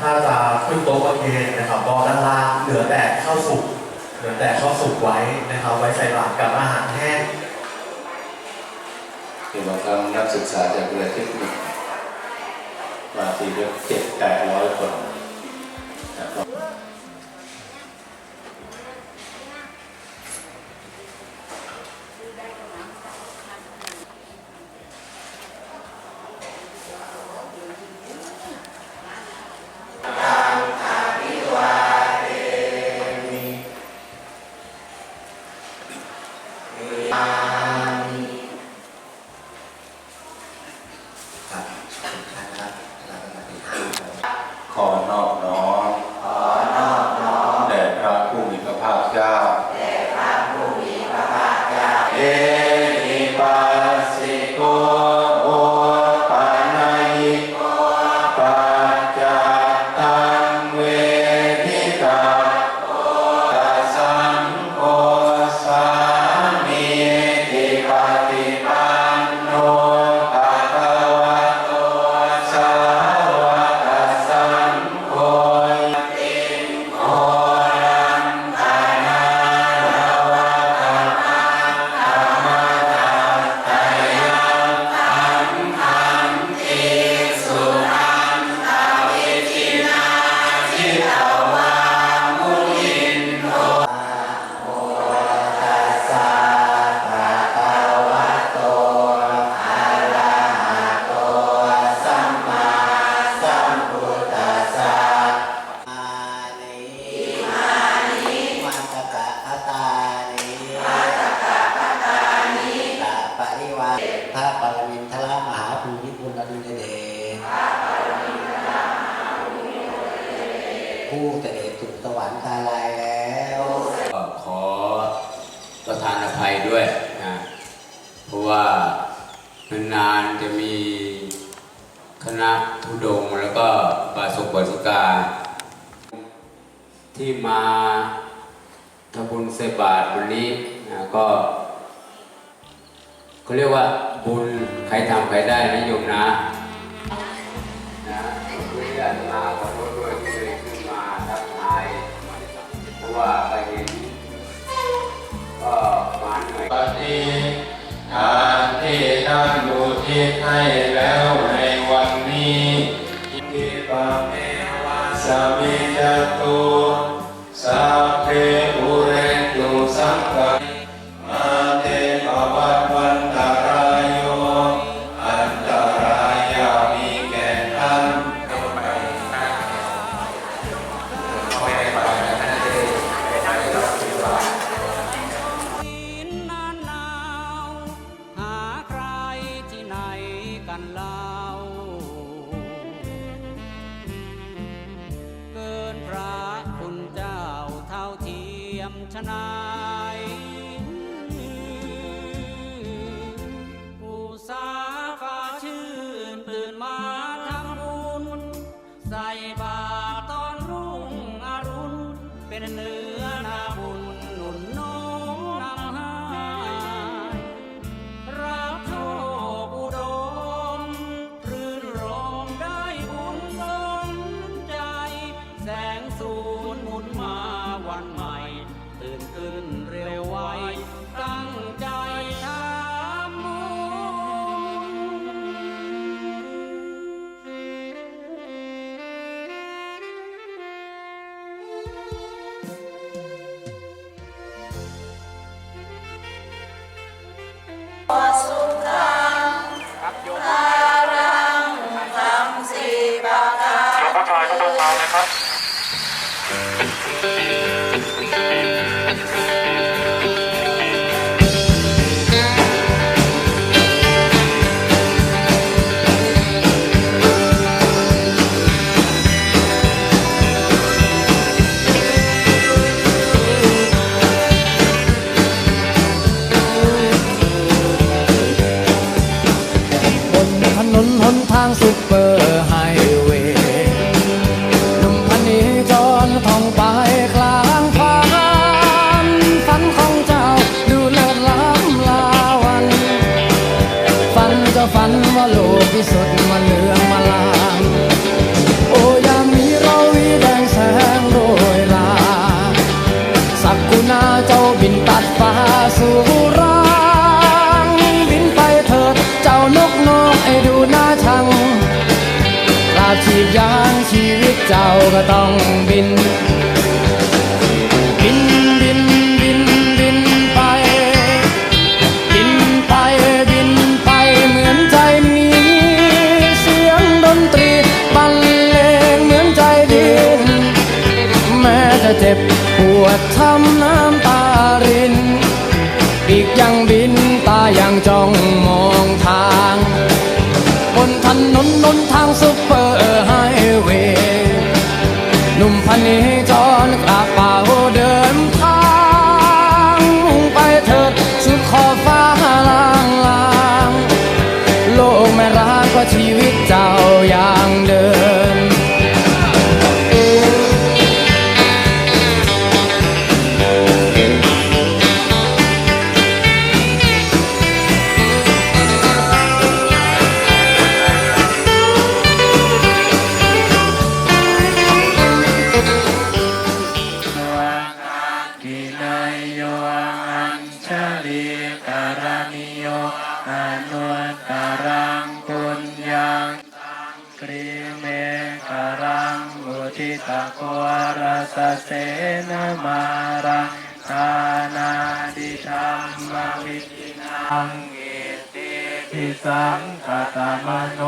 ถ้าจะขึ้นโต๊ะประเคนนะครับก็ด้านล่างเหลือแต่ข้าวสุกเหลือแต่ข้าวสุกไว้นะครับ ไว้ใส่บาตรกับอาหารแห้งคือบางครั้งนักศึกษาจากเรือเทคนิคมาทีเดียวเจ็ดแปดร้อยคน เสด็จสู่สวรรคาลายแล้วก็ขอประทานอภัยด้วยนะเพราะว่านานๆจะมีคณะทุดงแล้วก็บาสุกบาสุกา ที่มาทำบุญเสบาทวันนี้นะก็เขาเรียกว่าบุญใครทำใครได้นะโยมนะ ปฏิทานที่ท่านบูทิศให้แล้วในวันนี้ทิปะเมวะสมิจตุสัพเพอุร ชนาย ตื่นขึ้นเร็ว ที่สดมาเลืองมาลางโอ้ยามนี้เราวีแดงแสงโรยลา สักกุณาเจ้าบินตัดฟ้าสู่รางบินไปเถิดเจ้านกน้องไอ้ดูหน้าชังลาชีพยางชีวิตเจ้าก็ต้องบิน สังคตมโน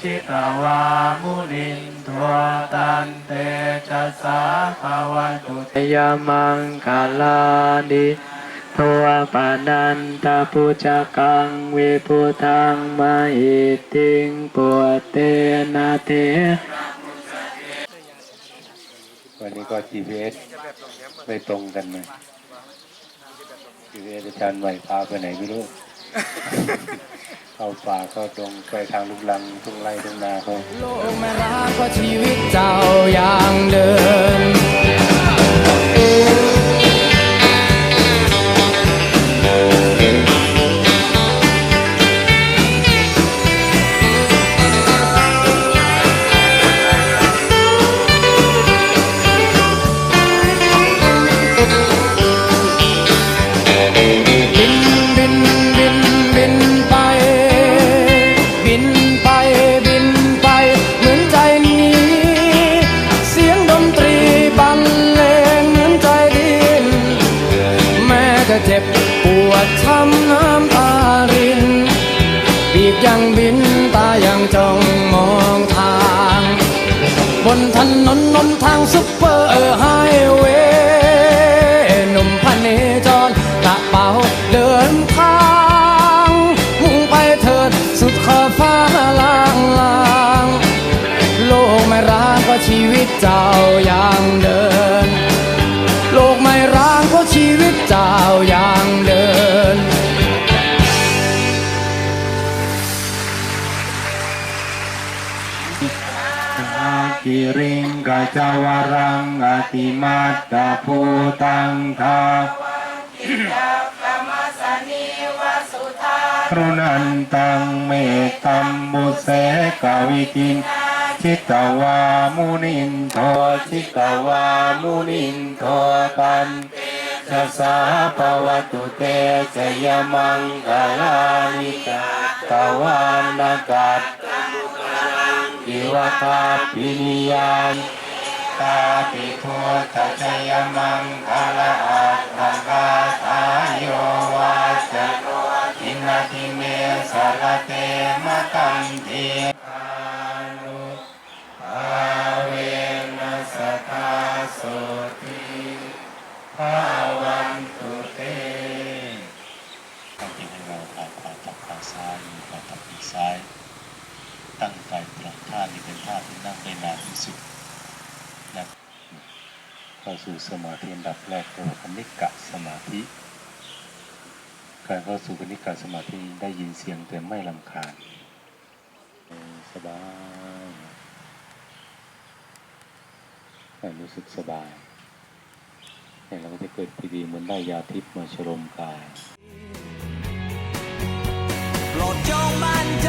ชิตวามุนินทวตันเตจัสาภวันตุเตยมังคาลาดิทวปานันตาปุจกังวิพุทังมาอิติงปวเตนะเตวันนี้ก็ GPS ไม่ตรงกันเลย GPS อาจารย์ใหม่พาไปไหนไม่รู้ เข้าป่าเข้าตรงไปทางลุกลังทุ่งไร่ทุ่งนาเขาโลกไม่รักว่าชีวิตเจ้าอย่างเดิม ยังจ้องมองทาง บนถนนนนทางซุปเปอร์ไฮเวย์หนุ่มพันเนจรกระเป๋าเดินทาง มุ่งไปเถิดสุดขอบฟ้าลางลางโลกไม่รักว่าชีวิตเจ้าอย่างเดิน โลกไม่ร้างเพราะชีวิตเจ้าอย่างเดิน อาคิริงกาจาวรังอติมาตตาภูตังทาครุนันตังเมตตัมบุเสกวิกินชิตวามุนินโทชิตวามุนินโทตันจะสาปวัตุเตจยมังกาลานิกาตวานากัต อิวตาปินิยานตาปิพุทธจยมังคลาอัตถกาทายโยวาสทินาทิเมสารเตมะตันเทานุภาเวนัสทาโสติภาวันตุเต ตั้งใจให้เราผ่านผ่านจับขาซ้ายมือผ่านจับปีกซ้าย ตั้งใจตรงท่านี้เป็นท่าที่นั่งได้นานที่สุดนะเข้าสู่สมาธิอันดับแรกตัวค ณิกะสมาธิ การเข้าสู่คณิกะสมาธิได้ยินเสียงแต่ไม่ลำคาญสบายให้รู้สึกสบายเนี่ยเราก็จะเกิดปีดีเหมือนได้ยาทิพย์มาชโลมกาย โปรดจงมั่นใจ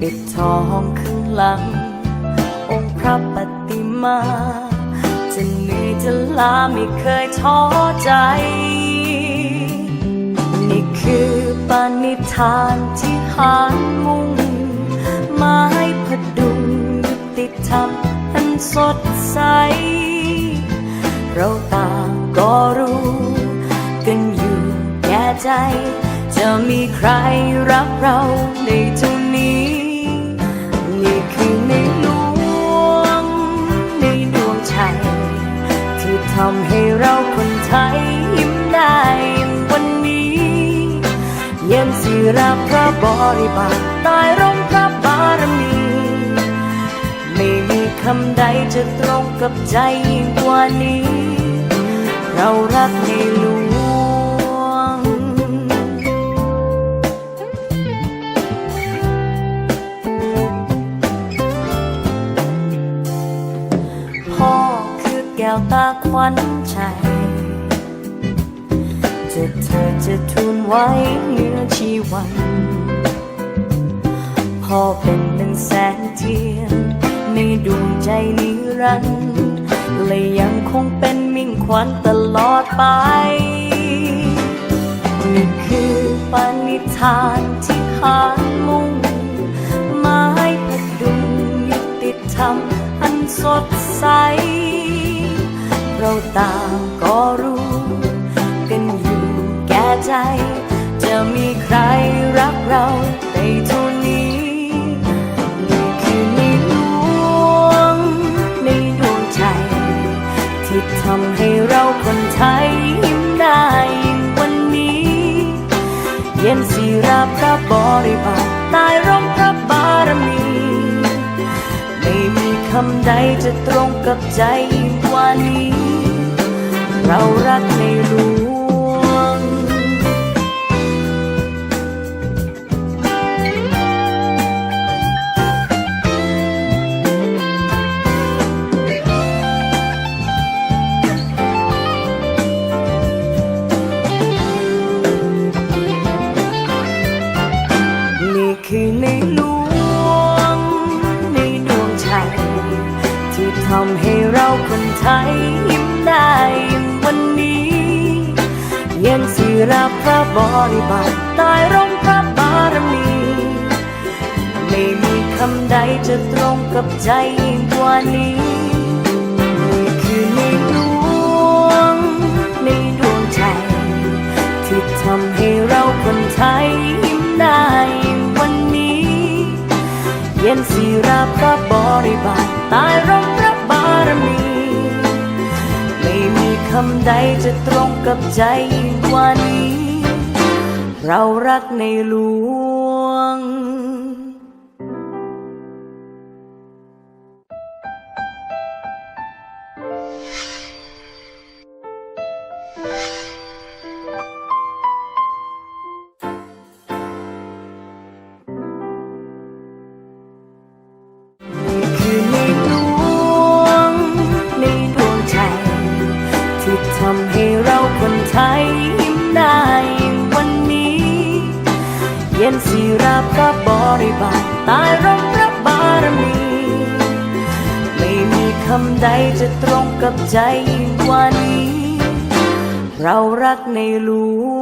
ปิดทองข้างหลัง องค์พระปฏิมา จะเหนื่อยจะล้าไม่เคยท้อใจ นี่คือปณิธานที่หานมุ่งหมายพดุงยุติธรรมอันสดใส เราต่างก็รู้กันอยู่แก่ใจ จะมีใครรักเราในท่านี้ บริบาลใต้ร่มพระบารมี ไม่มีคำใดจะตรงกับใจยิ่งกว่านี้ เรารักในหลวง พ่อคือแก้วตาขวัญใจ จะเธอจะทูลไว้เนื้อชีวันพ่อเป็นหนึ่งแสงเทียน ในดวงใจนิรันดร์และยังคงเป็นมิ่งขวัญตลอดไปนี่คือปณิธานที่หานมุ่งหมายพดุงยุติธรรมอันสดใส เราต่างก็รู้ ใจ จะมีใครรักเราในเท่านี้ นี่คือในหลวงในดวงใจ ที่ทำให้เราคนไทยยิ้มได้วันนี้ เย็นสีราพระบริบาลใต้ร่มพระบารมี ไม่มีคำใดจะตรงกับใจยิ่งกว่านี้ เรารักในหลว ที่ทำให้เราคนไทยยิ้มได้วันนี้ย็นสิรับพระบริบาลใต้ร่มพระบารมี ไม่มีคำใดจะตรงกับใจยิ่งกว่านี้นี่คือในหลวงในดวงใจ ที่ทำให้เราคนไทยยิ้มได้วันนี้ ย็นสีราพระบริบาลใต้ร่มพระบารมี ไม่มีคำใดจะตรงกับใจยิ่งกว่านี้ เรารักในหลวง ราพระบริบาลใต้ร่มพระบารมี ไม่มีคำใดจะตรงกับใจยิ่งกว่านี้ เรารักในหลว